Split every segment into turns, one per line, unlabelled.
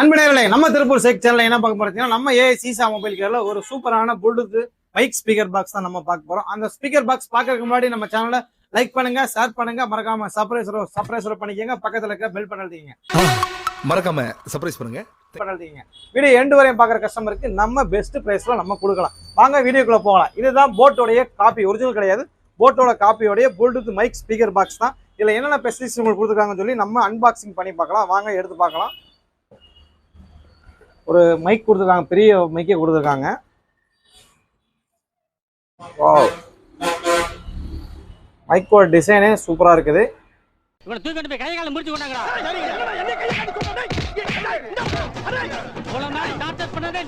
அன்பனேர்களே நம்ம திருப்பூர் சேக் சேனல்ல என்ன பார்க்க போறீங்கன்னா நம்ம ஏ சீசா மொபைல் கேர்ல ஒரு சூப்பரான ப்ளூடூத் மைக் ஸ்பீக்கர் பாக்ஸ் தான் நம்ம பார்க்க போறோம். அந்த ஸ்பீக்கர் பாக்ஸ் பார்க்கறதுக்கு முன்னாடி நம்ம சேனலை லைக் பண்ணுங்க ஷேர் பண்ணுங்க. மறக்காம சர்ப்ரைஸ் சர்ப்ரைஸ் பண்ணிக்கங்க. பக்கத்துல இருக்க பெல் பண்ணல் தீங்க
மறக்காம சர்ப்ரைஸ் பண்ணுங்க.
பண்ணல் தீங்க வீடியோ எண்டு வரையும் பார்க்குற கஸ்டமருக்கு நம்ம பெஸ்ட் பிரைஸ்ல நம்ம கொடுக்கலாம். வாங்க வீடியோக்குள்ள போகலாம். இதுதான் போட்டோடைய காப்பி ஒரிஜினல் கிடையாது. போட்டோட காப்பியோடைய ப்ளூடூத் மைக் ஸ்பீக்கர் பாக்ஸ் தான். இதுல என்னென்ன ஃபெசிலிட்டிஸ் உங்களுக்கு கொடுத்துருக்காங்கன்னு சொல்லி நம்ம அன்பாக்சிங் பண்ணி பார்க்கலாம். வாங்க எடுத்து பார்க்கலாம். ஒரு மைக் கொடுத்துருக்காங்க பெரிய மைக்கே கொடுத்துருக்காங்க மைக்கோட டிசைனே சூப்பரா இருக்குது
இவனை தூக்கிட்டு போய் கை காலம் முடிச்சு கொண்டாங்கடா இவ்வளவு நாள் டார்ச்சர் பண்ணதே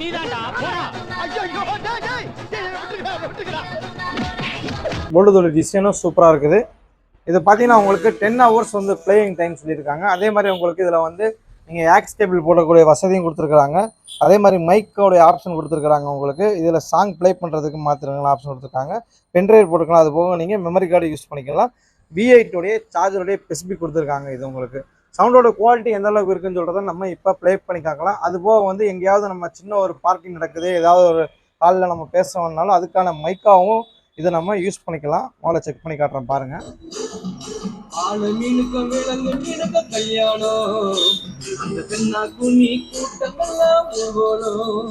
டிசைனும் சூப்பராக இருக்குது இது பார்த்தீங்கன்னா உங்களுக்கு டென் ஹவர்ஸ் வந்து பிளேயிங் டைம் சொல்லியிருக்காங்க அதே மாதிரி உங்களுக்கு இதில் வந்து நீங்கள் ஆக்ஸ் கேபிள் போடக்கூடிய வசதியும் கொடுத்துருக்குறாங்க. அதே மாதிரி மைக்கோடைய ஆப்ஷன் கொடுத்துருக்குறாங்க உங்களுக்கு. இதில் சாங் ப்ளே பண்ணுறதுக்கு மாத்திரங்கள் ஆப்ஷன் கொடுத்துருக்காங்க. பென்ட்ரைவ் போட்டுக்கலாம். அது போக நீங்கள் மெமரி கார்டு யூஸ் பண்ணிக்கலாம். விஐட்டோடைய சார்ஜருடைய ஸ்பெசிபிக் கொடுத்துருக்காங்க இது உங்களுக்கு. சவுண்டோட குவாலிட்டி எந்த அளவுக்கு இருக்குன்னு சொல்கிறத நம்ம இப்போ ப்ளே பண்ணி பார்க்கலாம் அது போக வந்து எங்கேயாவது நம்ம சின்ன ஒரு பார்க்கிங் நடக்குது. ஏதாவது ஒரு காலில் நம்ம பேசணும்னாலும் அதுக்கான மைக்காகவும் இதை நம்ம யூஸ் பண்ணிக்கலாம். முதல்ல செக் பண்ணி காட்டுறேன் பாருங்கள்
ஆளு அந்த பெண்ணாக்கு கூட்டமெல்லாம் போகணும்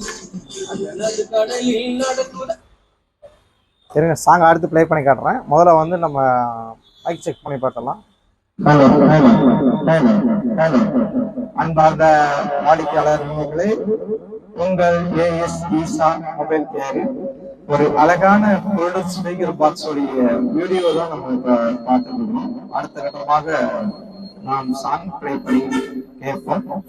அந்த கடலில் நடக்குற
இருங்க சாங் அடுத்து ப்ளே பண்ணி காட்டுறேன். முதல்ல வந்து நம்ம மைக் செக் பண்ணி பார்த்தலாம் அன்பார்ந்த வாடிக்கையாளர் வாடிக்கையாளர்களே உங்கள் ஏஎஸ் ஈசா மொபைல் கேர் ஒரு அழகான ப்ளூடூத் ஸ்பீக்கர் பாக்ஸ் உடைய வீடியோ தான் நம்ம இப்ப பார்த்துருக்கோம் அடுத்த கட்டமாக நாம் சாங் ப்ளே பண்ணி கேட்போம்.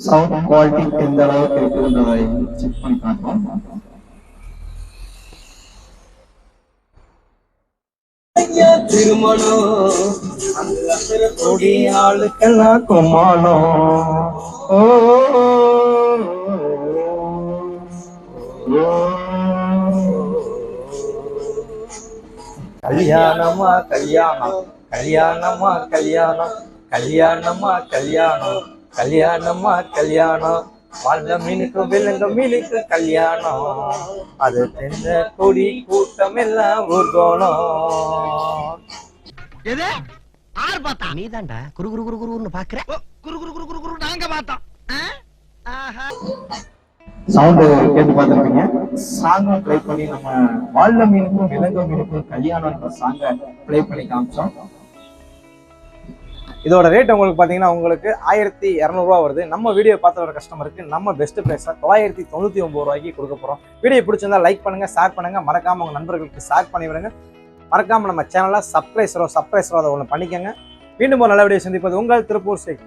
சவுண்ட் குவாலிட்டி எந்த அளவுக்கு இருக்குன்றதை செக் பண்ணி
பார்ப்போம் திருமணம்.
கொடி ஆளுக்கெல்லாம் கும்மாளம் ஓ, கல்யாணமா கல்யாணம். கல்யாணமா கல்யாணம். கல்யாணமா கல்யாணம். கல்யாணமா கல்யாணம். வாழ்ந்த மீனுக்கு விலங்க மீனுக்கு கல்யாணம். அது தென்ன கொடி கூட்டம் எல்லாம் ஊர்கோணம்
எது? பார்த்தா?
நீதான்டா. குரு குரு குரு குருன்னு பாக்குற
குரு குரு குரு குரு குரு நாங்க பார்த்தோம்.
சவுண்டு கேட்டு பார்த்துருப்பீங்க. சாங்கும் ப்ளே பண்ணி நம்ம வாழ்ந்த மீனுக்கும் விலங்கு மீனுக்கும் கல்யாணம்ன்ற சாங்கை ப்ளே பண்ணி காமிச்சோம். இதோட ரேட் உங்களுக்கு பார்த்தீங்கன்னா உங்களுக்கு ஆயிரத்தி இரநூறுவா வருது. நம்ம வீடியோ பார்த்து வர கஸ்டமருக்கு நம்ம பெஸ்ட் ப்ரைஸாக தொள்ளாயிரத்தி தொண்ணூற்றி ஒம்பது ரூபாய்க்கு கொடுக்க போகிறோம் வீடியோ பிடிச்சிருந்தா லைக் பண்ணுங்கள் ஷேர் பண்ணுங்கள் மறக்காமல் உங்கள் நண்பர்களுக்கு ஷேர் பண்ணி விடுங்க. மறக்காமல் நம்ம சேனலை சப்ஸ்கிரைஸரோ சப்ஸ்கிரைஸரோ அதை ஒன்று பண்ணிக்கோங்க. மீண்டும் ஒரு நல்ல வீடியோ சந்திப்பது உங்கள் திருப்பூர் சேக்